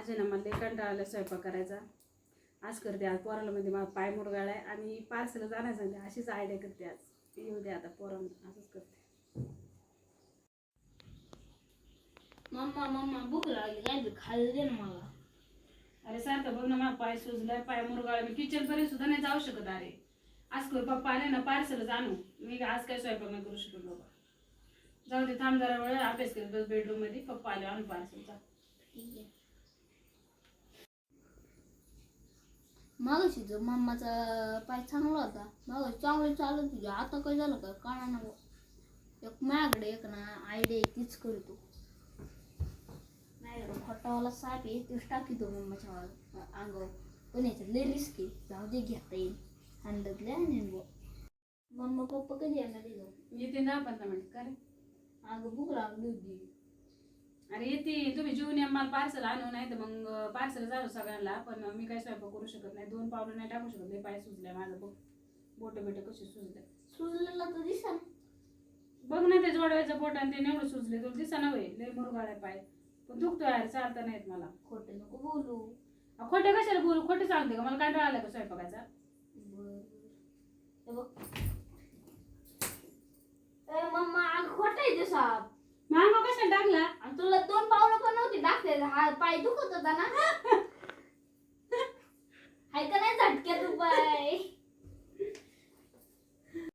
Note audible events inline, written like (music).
माझ्या ना मला कंटाळा आला स्वयंपाक करायचा. आज करते आज पोराला म्हणजे माझा पाय मुरगाळा आहे आणि पार्सल जाण्याचं नाही अशीच आयडिया करते आज. येऊ दे आता पोरांना. असंच करते. मम्मा मम्मा भूक लागली. काय ते खायला दे ना मला. अरे सारखं बघ ना माझा पाय सुजलाय पाय मुरगाळा मी किचन पर्यंत सुद्धा नाही जाऊ शकत अरे. आज कर पप्पा आले ना पार्सलच आणू. मी आज काय स्वयंपाक नाही करू शकत बाबा. जाऊ दे थांब जरा वेळ. अभ्यास करत बस बेडरूममध्ये. पप्पा आले आणू पार्सलचा ठीक आहे. मागाशी मम्माचा पाय चांगला होता. मागाशी चांगलं चालत तुझी आता काय झालं का? काळा ना एक माझ्याकडे एक ना आयडिया तीच करतो. माझ्याकडे खोटावाला साप आहे तेच टाकीतो मम्माच्या अंगावर. पण याच्यात लय रिस्क आहे. जाऊ दे घेता येईल. अंदाजले आणि मम्मा पप्पा कधी येणार येते ना पंधरा मिनिट. का रे अगं भूक लागली होती. अरे येते तुम्ही जेवून या मला पार्सल आणू नाही तर मग पार्सल झालं सगळ्यांना पण मी काही स्वयंपाक करू शकत नाही. दोन पावलं नाही टाकू शकत नाही पाय सुजले माझं बघ. बोट बिट कशी सुजले. सुजलेला तर दिसा बघ ना ते जोडव्याचं बोट आणि ते नेवढं सुजले तुला दिसा ना वय लय मुरगाळ्या पाय. पण दुखतो यार चालता नाहीत मला. खोटे नको बोलू. खोटे कशाला बोलू? खोटे सांगते का? मला कंटाळा आला का स्वयंपाकाचा? बघ. मम्मा खोटं साप. मांगो कशाला टाकला? आणि तुला दोन पावलं पण नव्हती टाकते हा पाय दुखत होता ना. (laughs)